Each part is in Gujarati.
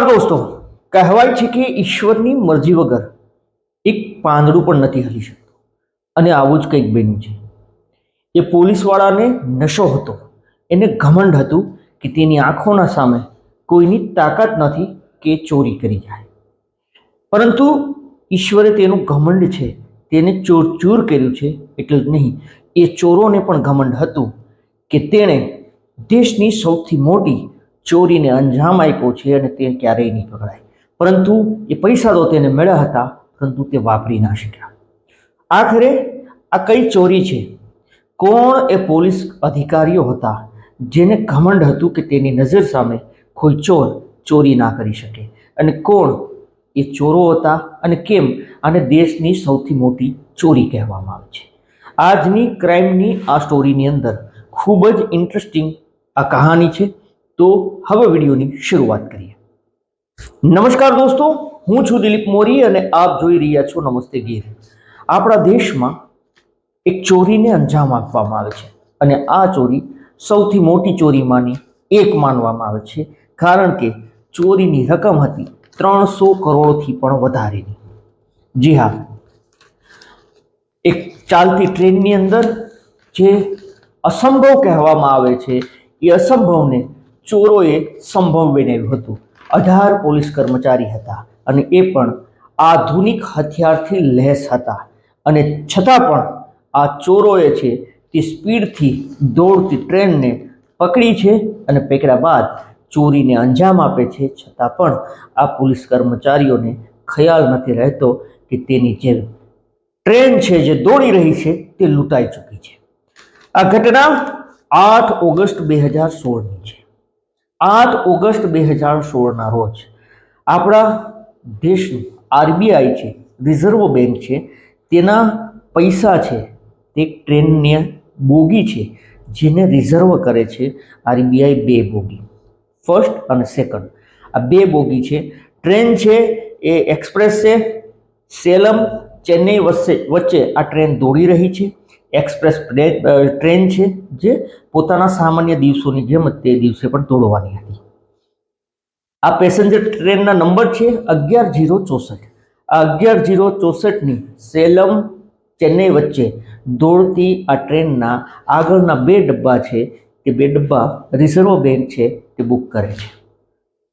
નમસ્કાર દોસ્તો. કહેવાય છે કે ઈશ્વરની મરજી વગર એક પાંદડું પણ નથી હલી શકતું. અને આવું જ કંઈક બન્યું છે. એ પોલીસવાળાને નશો હતો. એને ઘમંડ હતું કે તેની આંખોના સામે કોઈની તાકાત નથી કે ચોરી કરી જાય. પરંતુ ઈશ્વરે તેનું ઘમંડ છે, તેને ચોર ચૂર કર્યું છે એટલું જ નહીં. એ ચોરોને પણ ઘમંડ હતું કે તેણે દેશની સૌથી મોટી ચોરીને અંજામ આપ્યો છે અને તે ક્યારેય નહીં પકડાય. પરંતુ એ પૈસા તો તેને મળ્યા હતા, પરંતુ તે વાપરી ના શક્યા. આખરે આ કઈ ચોરી છે? કોણ એ પોલીસ અધિકારીઓ હતા જેને ઘમંડ હતું કે તેની નજર સામે કોઈ ચોર ચોરી ના કરી શકે? અને કોણ એ ચોરો હતા અને કેમ આને દેશની સૌથી મોટી ચોરી કહેવામાં આવે છે? આજની ક્રાઇમની આ સ્ટોરીની અંદર ખૂબ જ ઇન્ટરેસ્ટિંગ આ કહાની છે. તો હવે વિડીયોની શરૂઆત કરીએ. નમસ્કાર દોસ્તો, હું છું દિલીપ મોરી અને આપ જોઈ રહ્યા છો નમસ્તે ગીર. આપણા દેશમાં એક ચોરીને અંજામ આપવામાં આવે છે અને આ ચોરી સૌથી મોટી ચોરીમાંની એક માનવામાં આવે છે, કારણ કે ચોરીની રકમ હતી ત્રણસો કરોડથી પણ વધારેની. જી હા, એક ચાલતી ટ્રેનની અંદર જે અસંભવ કહેવામાં આવે છે, એ અસંભવને ચોરોએ સંભવ બનાવ્યું હતું. અઢાર પોલીસ કર્મચારી હતા અને એ પણ આધુનિક હથિયારથી લેસ હતા. અને છતાં પણ આ ચોરોએ છે તે સ્પીડથી દોડતી ટ્રેનને પકડી છે અને પકડ્યા બાદ ચોરીને અંજામ આપે છે. છતાં પણ આ પોલીસ કર્મચારીઓને ખ્યાલ નથી રહેતો કે તેની જે ટ્રેન છે, જે દોડી રહી છે, તે લૂંટાઈ ચૂકી છે. આ ઘટના આઠ ઓગસ્ટ બે હજાર સોળની છે. આઠ ઓગસ્ટ બે હજાર સોળના રોજ આપણા દેશનું આરબીઆઈ છે, રિઝર્વ બેંક છે, તેના પૈસા છે, તે ટ્રેનની બોગી છે, જેને રિઝર્વ કરે છે આરબીઆઈ બે બોગી. ફર્સ્ટ અને સેકન્ડ આ બે બોગી છે. ટ્રેન છે, એ એક્સપ્રેસ છે, સેલમ, ચેન્નઈ વચ્ચે વચ્ચે આ ટ્રેન દોડી રહી છે. એક્સપ્રેસ ટ્રે- ટ્રેન છે જે પોતાના સામાન્ય દિવસોની જેમ તે દિવસે પણ દોડવાની હતી. આ પેસેન્જર ટ્રેનના નંબર છે અગિયાર જીરો ચોસઠ. આ અગિયાર જીરો ચોસઠની સેલમ, ચેન્નઈ વચ્ચે દોડતી આ ટ્રેનના આગળના બે ડબ્બા છે તે બે ડબ્બા રિઝર્વ બેંક છે તે બુક કરે છે.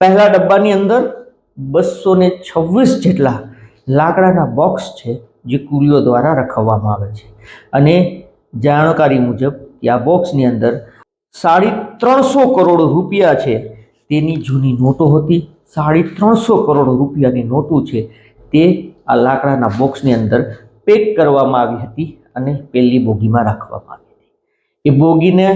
પહેલા ડબ્બાની અંદર બસો ને છવ્વીસ જેટલા લાકડાના બોક્સ છે જે કુલીઓ દ્વારા રખવવામાં આવે છે. અને જાણકારી મુજબ કે આ બોક્સની અંદર સાડી ત્રણસો કરોડ રૂપિયા છે. તેની જૂની નોટો હતી. સાડી ત્રણસો કરોડ રૂપિયાની નોટો છે. તે આ લાકડાના બોક્સની અંદર પેક કરવામાં આવી હતી અને પેલી બોગીમાં રાખવામાં આવી હતી. એ બોગીને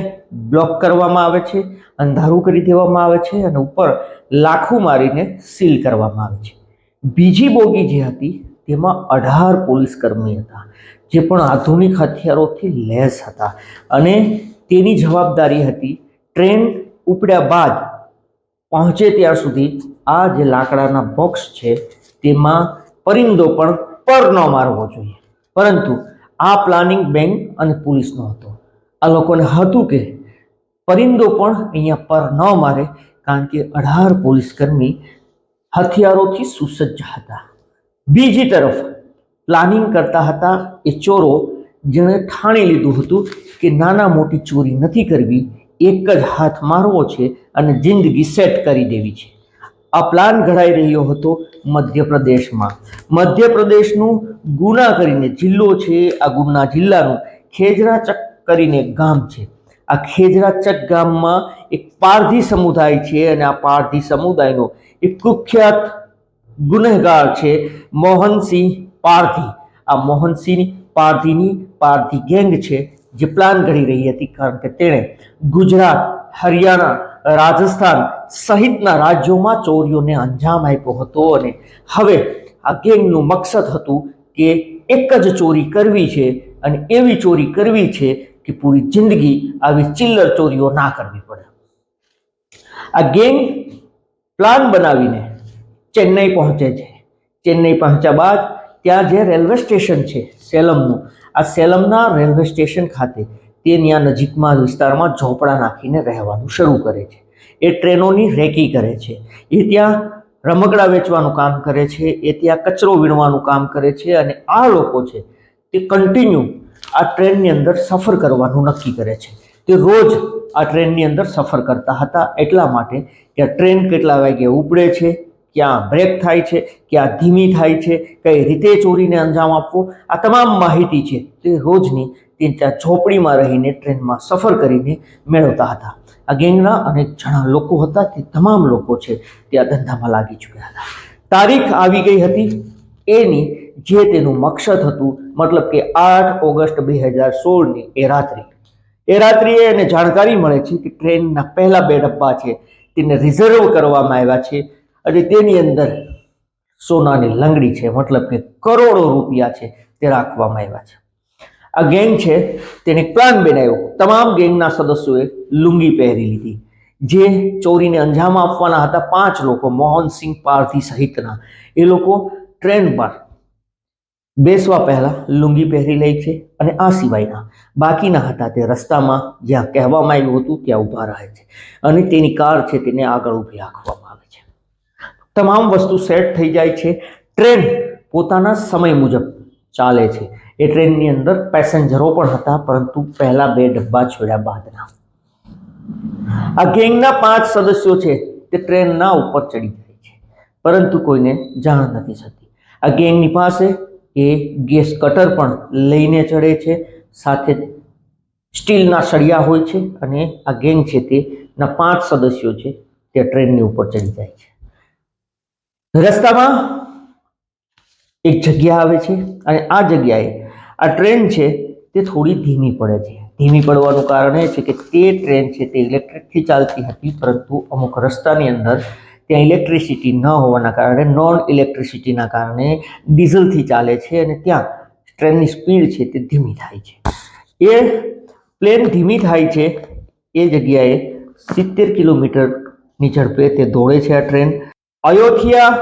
બ્લોક કરવામાં આવે છે, અંધારું કરી દેવામાં આવે છે અને ઉપર લાખું મારીને સીલ કરવામાં આવે છે. બીજી બોગી જે હતી તેમાં અઢાર પોલીસ કર્મી હતા, જે પણ આધુનિક હથિયારોથી લેસ હતા. અને તેની જવાબદારી હતી ટ્રેન ઉપડ્યા બાદ પહોંચે ત્યાં સુધી આ જે લાકડાના બોક્સ છે તેમાં પરિંદો પણ પર ન મારવો જોઈએ. પરંતુ આ પ્લાનિંગ બેંક અને પોલીસનો હતો. આ લોકોને હતું કે પરિંદો પણ અહીંયા પર ન મારે, કારણ કે અઢાર પોલીસકર્મી હથિયારોથી સુસજ્જ હતા. બીજી તરફ પ્લાનિંગ કરતા હતા એ ચોરો જેણે ઠાણી લીધું હતું કે નાના મોટી ચોરી નથી કરવી, એક જ હાથ મારવો છે અને જિંદગી સેટ કરી દેવી છે. આ પ્લાન ઘડાઈ રહ્યો હતો મધ્યપ્રદેશમાં. મધ્યપ્રદેશનું ગુના કરીને જિલ્લો છે, આ ગુના જિલ્લાનું ખેજરા ચક કરીને ગામ છે. આ ખેજરા ચક ગામમાં એક પારધી સમુદાય છે અને આ પારધી સમુદાયનો એક કુખ્યાત ગુનેગાર છે મોહનસિંહ પારધી. આ મોહનસિંહ પારધીની પારધી ગેંગ છે જે પ્લાન ઘડી રહી હતી કારણ કે તેણે ગુજરાત, હરિયાણા, રાજસ્થાન સહિતના રાજ્યોમાં ચોરીઓને અંજામ આપ્યો હતો અને હવે આ ગેંગનું મકસદ હતું કે એક જ ચોરી કરવી છે અને એવી ચોરી કરવી છે કે પૂરી જિંદગી આવી ચિલ્લર ચોરીઓ ના કરવી પડે. આ ગેંગ પ્લાન બનાવીને ચેન્નઈ પહોંચે છે. ચેન્નઈ પહોંચ્યા બાદ ત્યાં જે રેલવે સ્ટેશન છે, સેલમનું, આ સેલમના રેલવે સ્ટેશન ખાતે તે ત્યાં નજીકમાં વિસ્તારમાં ઝોપડા નાખીને રહેવાનું શરૂ કરે છે. એ ટ્રેનોની રેકી કરે છે. એ ત્યાં રમકડા વેચવાનું કામ કરે છે, એ ત્યાં કચરો વીણવાનું કામ કરે છે અને આ લોકો છે તે કન્ટિન્યુ આ ટ્રેનની અંદર સફર કરવાનું નક્કી કરે છે. તે રોજ આ ટ્રેનની અંદર સફર કરતા હતા એટલા માટે કે ટ્રેન કેટલા વાગે ઉપડે છે ક્યાં બ્રેક થાય છે ક્યાં ધીમી થાય છે, કઈ રીતે ચોરીને અંજામ આપવો, આ તમામ માહિતી છે તે રોજની તે ત્યાં ઝોપડીમાં રહીને, ટ્રેનમાં સફર કરીને મેળવતા હતા. આ ગેંગના અનેક જણા લોકો હતા, તે તમામ લોકો છે તે આ ધંધામાં લાગી ચૂક્યા હતા. તારીખ આવી ગઈ હતી, એની જે તેનું મકસદ હતું, મતલબ કે આઠ ઓગસ્ટ બે હજાર સોળની એ રાત્રિ. એ રાત્રિએ એને જાણકારી મળે છે કે ટ્રેનના પહેલા બે ડબ્બા છે, તેને રિઝર્વ કરવામાં આવ્યા છે અને તેની અંદર સોનાની લંગડી છે, મતલબ કે કરોડો રૂપિયા છે તે રાખવામાં આવ્યા છે. આ ગેંગ છે, તેને પ્લાન બનાવ્યો. તમામ ગેંગના સદસ્યોએ લુંગી પહેરી લીધી, જે ચોરીને અંજામ આપવાના હતા પાંચ લોકો મોહનસિંહ પારધી સહિતના. એ લોકો ટ્રેન પર બેસવા પહેલાં લુંગી પહેરી લે છે અને આ સિવાયના બાકીના હતા તે રસ્તામાં જ્યાં કહેવામાં આવ્યું હતું, ત્યાં ઊભા રહે છે. અને તેની કાર છે તેને આગળ ઊભી રાખવામાં તમામ વસ્તુ સેટ થઈ જાય છે. ટ્રેન પોતાના સમય મુજબ ચાલે છે. એ ટ્રેનની અંદર પેસેન્જરો પણ હતા, પરંતુ પહેલા બે ડબ્બા છોડ્યા બાદના. આ ગેંગના પાંચ સદસ્યો છે તે ટ્રેનના ઉપર ચડી જાય છે. પરંતુ કોઈને જાણ નથી થતી. આ ગેંગની પાસે એ ગેસ કટર પણ લઈને ચડે છે. સાથે સ્ટીલના સળિયા હોય છે અને આ ગેંગ છે તેના પાંચ સદસ્યો છે તે ટ્રેનની ઉપર ચડી જાય છે. રસ્તામાં એક જગ્યા આવે છે અને આ જગ્યાએ આ ટ્રેન છે તે થોડી ધીમી પડે છે. ધીમી પડવાનું કારણ એ છે કે તે ટ્રેન છે તે ઇલેક્ટ્રિકથી ચાલતી હતી, પરંતુ અમુક રસ્તાની અંદર ત્યાં ઇલેક્ટ્રિસિટી ન હોવાના કારણે, નોન ઇલેક્ટ્રિસિટીના કારણે ડીઝલથી ચાલે છે અને ત્યાં ટ્રેનની સ્પીડ છે તે ધીમી થાય છે. એ પ્લેન ધીમી થાય છે એ જગ્યાએ સિત્તેર કિલોમીટરની ઝડપે તે દોડે છે આ ટ્રેન. અયોધ્યા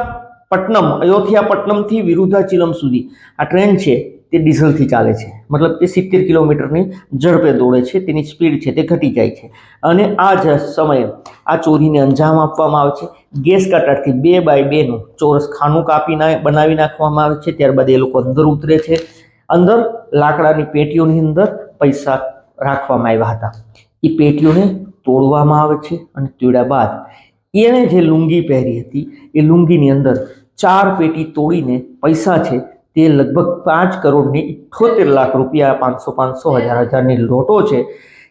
પટનમ અયોધ્યા પટનમથી સુધી. આ ટ્રેન છે, તે ડીઝલથી ચાલે છે. મતલબ કે સિત્તેર કિલોમીટરની ઝડપે દોડે છે, તેની સ્પીડ છે, તે ઘટી જાય છે. અને આ જ સમયે આ ચોરીને અંજામ આપવામાં આવે છે. ગેસ કટરથી બે બાય બેનું ચોરસ ખાનું કાપી બનાવી નાખવામાં આવે છે. ત્યારબાદ એ લોકો અંદર ઉતરે છે. અંદર લાકડાની પેટીઓની અંદર પૈસા રાખવામાં આવ્યા હતા. એ પેટીઓને તોડવામાં આવે છે અને તોડ્યા બાદ એણે જે લુંગી પહેરી હતી, એ લુંગીની અંદર ચાર પેટી તોડીને પૈસા છે, તે લગભગ પાંચ કરોડની ઇઠ્ઠોતેર લાખ રૂપિયા, પાંચસો પાંચસો હજાર હજારની લોટો છે,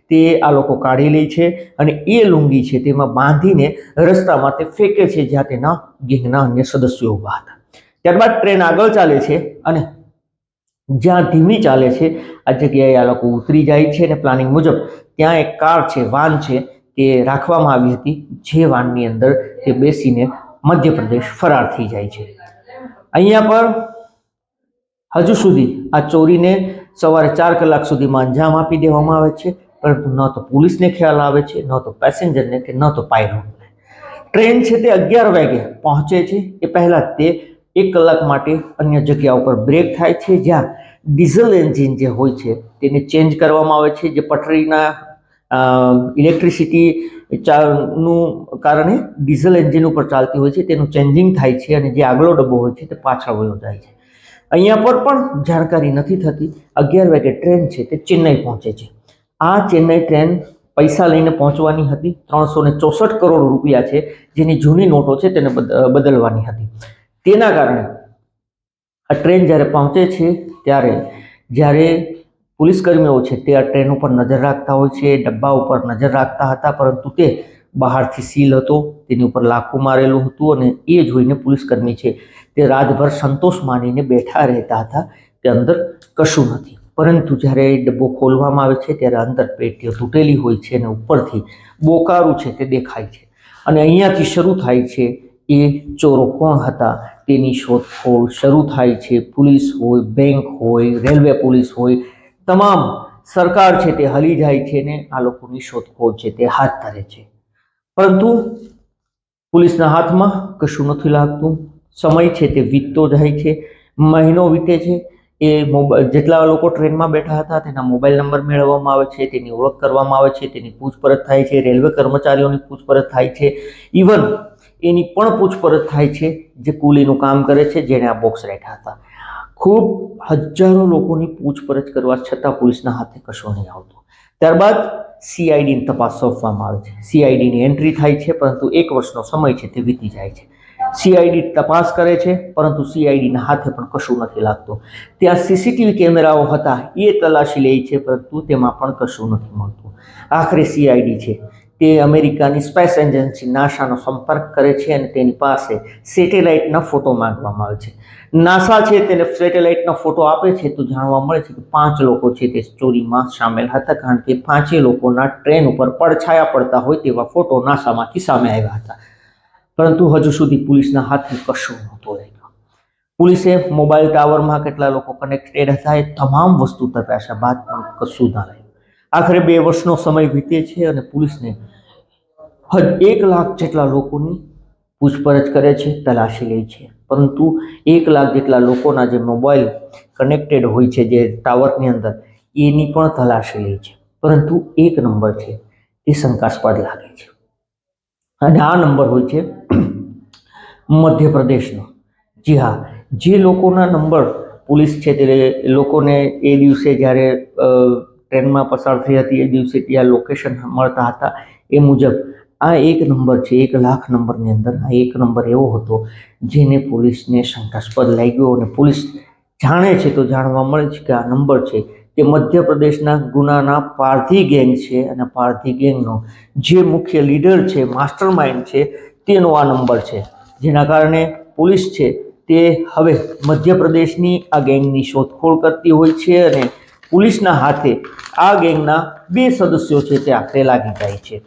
તે આ લોકો કાઢી લે છે અને એ લુંગી છે તેમાં બાંધીને રસ્તામાં તે ફેંકે છે, જ્યાં તેના ગેંગના અન્ય સદસ્યો ઊભા હતા. ત્યારબાદ ટ્રેન આગળ ચાલે છે અને જ્યાં ધીમી ચાલે છે, આ જગ્યાએ આ લોકો ઉતરી જાય છે અને પ્લાનિંગ મુજબ ત્યાં એક કાર છે, વાન છે તે રાખવામાં આવી હતી. જે વાનની અંદર તે બેસીને મધ્યપ્રદેશ ફરાર થઈ જાય છે. અહીંયા પર હજુ સુધી આ ચોરીને સવારે ચાર કલાક સુધીમાં અંજામ આપી દેવામાં આવે છે. પરંતુ ન તો પોલીસને ખ્યાલ આવે છે, ન તો પેસેન્જરને કે ન તો પાયલોટને. ટ્રેન છે તે અગિયાર વાગે પહોંચે છે. એ પહેલાં તે એક કલાક માટે અન્ય જગ્યા ઉપર બ્રેક થાય છે. જ્યાં ડીઝલ એન્જિન જે હોય છે, તેને ચેન્જ કરવામાં આવે છે. જે પટરીના ઇલેક્ટ્રિસિટી નું કારણે ડીઝલ એન્જિન ઉપર ચાલતી હોય છે, તેનું ચેન્જિંગ થાય છે અને જે આગલો ડબ્બો હોય છે તે પાછળ વયો જાય છે. અહીંયા પર પણ જાણકારી નથી થતી. અગિયાર વાગે ટ્રેન છે તે ચેન્નઈ પહોંચે છે. આ ચેન્નઈ ટ્રેન પૈસા લઈને પહોંચવાની હતી. ત્રણસો ને ચોસઠ કરોડ રૂપિયા છે જેની જૂની નોટો છે તેને બદ- બદલવાની હતી. તેના કારણે આ ટ્રેન જ્યારે પહોંચે છે ત્યારે, જ્યારે પોલીસ કર્મીઓ છે તે આ ટ્રેન ઉપર નજર રાખતા હોય છે, ડબ્બા ઉપર નજર રાખતા હતા, પરંતુ તે બહારથી સીલ હતો, તેની ઉપર લાખું મારેલું હતું અને એ જોઈને પોલીસ કર્મી છે તે રાતભર સંતોષ માનીને બેઠા રહેતા હતા કે અંદર કશું નથી. પરંતુ જ્યારે એ ડબ્બો ખોલવામાં આવે છે ત્યારે અંદર પેટીઓ તૂટેલી હોય છે અને ઉપરથી બોકારું છે તે દેખાય છે. અને અહીંયાથી શરૂ થાય છે એ ચોરો કોણ હતા, તેની શોધખોળ શરૂ થાય છે. પોલીસ હોય, બેંક હોય, રેલવે પોલીસ હોય તમામ સરકાર છે તે હલી જાય છે ને આ લોકોની શોધખોળ છે તે હાથ ધરે છે. પરંતુ પોલીસના હાથમાં કશું નથી લાગતું. સમય છે તે વીતતો જાય છે. મહિનો વીતે છે. એ મોબાઈલ જેટલા લોકો ટ્રેનમાં બેઠા હતા તેના મોબાઈલ નંબર મેળવવામાં આવે છે, તેની ઓળખ કરવામાં આવે છે, તેની પૂછપરછ થાય છે, રેલવે કર્મચારીઓની પૂછપરછ થાય છે. ઇવન એની પણ પૂછપરછ થાય છે જે કુલીનું કામ કરે છે, જેણે આ બોક્સ રાખ્યા હતા. ખૂબ હજારો લોકોની પૂછપરછ કરવા છતાં પોલીસના હાથે કશું નહીં આવતું. ત્યારબાદ સીઆઈડીની તપાસ સોંપવામાં આવે છે. સીઆઈડીની એન્ટ્રી થાય છે, પરંતુ એક વર્ષનો સમય છે તે વીતી જાય છે. સીઆઈડી તપાસ કરે છે, પરંતુ સીઆઈડીના હાથે પણ કશું નથી લાગતું. ત્યાં સીસીટીવી કેમેરાઓ હતા, એ તલાશી લે છે, પરંતુ તેમાં પણ કશું નથી મળતું. આખરે સીઆઈડી છે. તે અમેરિકાની સ્પેસ એજન્સી નાસાનો સંપર્ક કરે છે અને તેની પાસે સેટેલાઇટના ફોટો માંગવામાં આવે છે. નાસા છે તેને સેટેલાઇટનો ફોટો આપે છે તો જાણવા મળે છે કે પાંચ લોકો છે તે ચોરીમાં સામેલ હતા કારણ કે પાંચેય લોકોના ટ્રેન ઉપર પડછાયા પડતા હોય તેવા ફોટો નાસામાંથી સામે આવ્યા હતા. પરંતુ હજુ સુધી પોલીસના હાથમાં કશું નહોતું રહ્યું પોલીસે મોબાઈલ ટાવરમાં કેટલા લોકો કનેક્ટેડ હતા એ તમામ વસ્તુ તપાસ્યા બાદ પણ કશું ના રહ્યું આખરે બે વર્ષનો સમય વીતે છે અને પોલીસને એક લાખ જેટલા લોકોની પૂછપરછ કરે છે, તલાશી લે છે. પરંતુ એક લાખ જેટલા લોકોના જે મોબાઈલ કનેક્ટેડ હોય છે, જે ટાવરની અંદર, એની પણ તલાશી લે છે. પરંતુ એક નંબર છે એ શંકાસ્પદ લાગે છે. અને આ નંબર હોય છે, મધ્યપ્રદેશનો. જી હા, જે લોકોના નંબર પોલીસ છે, તે લોકોને એ દિવસે જ્યારે ટ્રેનમાં પસાર થઈ હતી, એ દિવસે ત્યાં લોકેશન મળતા હતા, એ મુજબ આ એક નંબર છે, એક લાખ નંબરની અંદર આ એક નંબર એવો હતો જેને પોલીસને શંકાસ્પદ લાગ્યો અને પોલીસ જાણે છે તો જાણવા મળે છે કે આ નંબર છે તે મધ્યપ્રદેશના ગુનાના પારધી ગેંગ છે અને પારધી ગેંગનો જે મુખ્ય લીડર છે માસ્ટર માઇન્ડ છે, તેનો આ નંબર છે. જેના કારણે પોલીસ છે તે હવે મધ્યપ્રદેશની આ ગેંગની શોધખોળ કરતી હોય છે અને પોલીસના હાથે આ ગેંગના બે સદસ્યો છે તે આખરે લાગી જાય છે.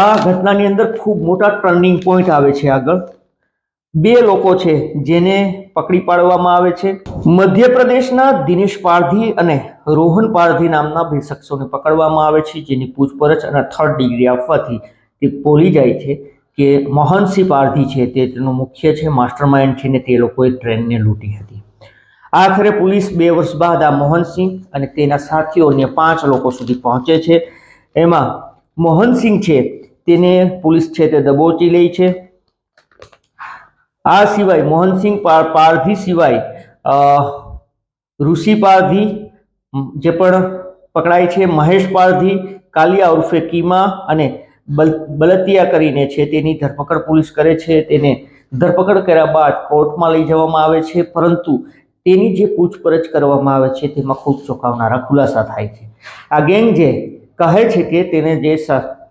આ ઘટનાની અંદર ખૂબ મોટા ટર્નિંગ પોઈન્ટ આવે છે આગળ. બે લોકો છે જેને પકડી પાડવામાં આવે છે. મધ્યપ્રદેશના દિનેશ પારધી અને રોહન પારધી નામના બે શખ્સોને પકડવામાં આવે છે, જેની પૂછપરછ અને થર્ડ ડિગ્રી આપવાથી તે બોલી જાય છે કે મોહનસિંહ પારધી છે તે તેનો મુખ્ય છે માસ્ટર માઇન્ડ છે ને તે લોકોએ ટ્રેનને લૂંટી હતી. આખરે પોલીસ બે વર્ષ બાદ આ મોહનસિંહ અને તેના સાથીઓ અન્ય પાંચ લોકો સુધી પહોંચે છે. એમાં મોહનસિંહ છે તેને પોલીસ છે તે દબોચી લે છે. આ સિવાય મોહનસિંહ પારધી સિવાય ઋષિ પારધી જે પણ પકડાય છે, મહેશ પારધી, કાલિયા ઉર્ફે કીમા અને બલ, બલતિયા કરીને છે તેની ધરપકડ પોલીસ કરે છે. તેને ધરપકડ કર્યા બાદ કોર્ટમાં લઈ જવામાં આવે છે, પરંતુ તેની જે પૂછપરછ કરવામાં આવે છે તેમાં ખૂબ ચોંકાવનારા ખુલાસા થાય છે. આ ગેંગ જે કહે છે કે તેને જે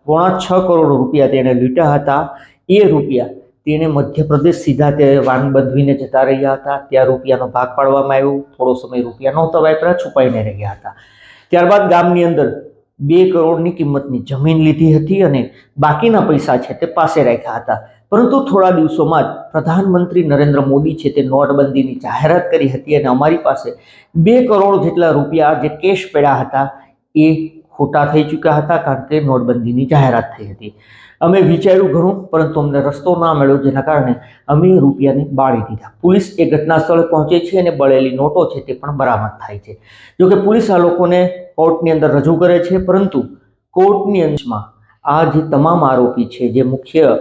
પોણા છ કરોડ રૂપિયા તેણે લૂંટ્યા હતા. એ રૂપિયા તેણે મધ્યપ્રદેશ સીધા તે વાન બંધવીને જતા રહ્યા હતા. ત્યાં રૂપિયાનો ભાગ પાડવામાં આવ્યો. થોડો સમય રૂપિયા નહોતા વાપર્યા, છુપાઈને રહ્યા હતા. ત્યારબાદ ગામની અંદર બે કરોડની કિંમતની જમીન લીધી હતી અને બાકીના પૈસા છે તે પાસે રાખ્યા હતા. પરંતુ થોડા દિવસોમાં જ પ્રધાનમંત્રી નરેન્દ્ર મોદી છે તે નોટબંધીની જાહેરાત કરી હતી અને અમારી પાસે બે કરોડ જેટલા રૂપિયા જે કેશ પડ્યા હતા એ ખોટા થઈ ચૂક્યા હતા કારણ કે નોટબંધીની જાહેરાત થઈ હતી. અમે વિચાર્યું ઘણું, પરંતુ અમને રસ્તો ના મળ્યો જેના કારણે અમે રૂપિયાને બાળી દીધા. પોલીસ એ ઘટના સ્થળે પહોંચે છે અને બળેલી નોટો છે તે પણ બરામદ થાય છે. જોકે પોલીસ આ લોકોને કોર્ટની અંદર રજૂ કરે છે, પરંતુ કોર્ટની અંશમાં આ જે તમામ આરોપી છે, જે મુખ્ય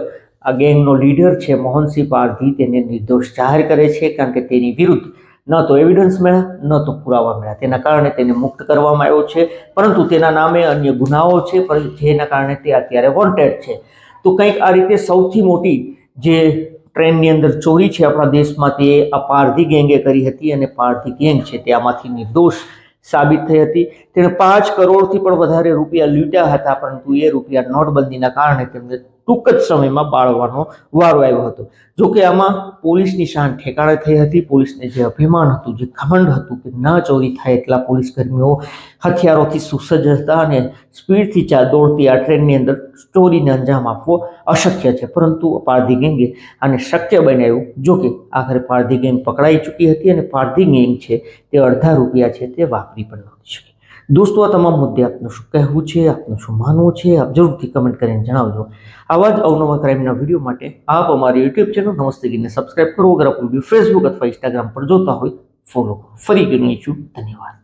આ ગેંગનો લીડર છે, મોહનસિંહ પારધી, તેને નિર્દોષ જાહેર કરે છે કારણ કે તેની વિરુદ્ધ ન તો એવિડન્સ મળ્યા, ન તો પુરાવા મળ્યા. તેના કારણે તેને મુક્ત કરવામાં આવ્યો છે, પરંતુ તેના નામે અન્ય ગુનાઓ છે જેના કારણે તે અત્યારે વોન્ટેડ છે. તો કંઈક આ રીતે સૌથી મોટી જે ટ્રેનની અંદર ચોરી છે આપણા દેશમાં, તે આ પારધી ગેંગે કરી હતી અને પારધી ગેંગ છે તે આમાંથી નિર્દોષ સાબિત થઈ હતી. તેણે પાંચ કરોડથી પણ વધારે રૂપિયા લૂંટ્યા હતા, પરંતુ એ રૂપિયા નોટબંધીના કારણે તેમને ટૂંક જ સમયમાં બાળવાનો વારો આવ્યો હતો. જો કે આમાં પોલીસની શાન ઠેકાણે થઈ હતી. પોલીસને જે અભિમાન હતું, જે ઘમંડ હતું કે ન ચોરી થાય એટલા પોલીસ કર્મીઓ હથિયારોથી સુસજ્જ હતા અને સ્પીડથી ચા દોડતી આ ટ્રેનની અંદર ચોરીને અંજામ આપવો અશક્ય છે. પરંતુ પારધી ગેંગે આને શક્ય બનાવ્યું જોકે આખરે પારધી ગેંગ પકડાઈ ચૂકી હતી અને પારધી ગેંગ છે તે અડધા રૂપિયા છે તે વાપરી પણ નહોતી શકી. દોસ્તો, આ તમામ મુદ્દે આપનું શું કહેવું છે, આપનું શું માનવું છે, આપ જરૂરથી કમેન્ટ કરીને જણાવજો. આવા જ અવનવા ક્રાઇમના વીડિયો માટે આપ અમારી યુટ્યુબ ચેનલ નમસ્તે ગીરને સબસ્ક્રાઇબ કરો. અગર આપ વીડિયો ફેસબુક અથવા ઇન્સ્ટાગ્રામ પર જોતા હોય ફોલો કરો. ફરી ગયું ધન્યવાદ.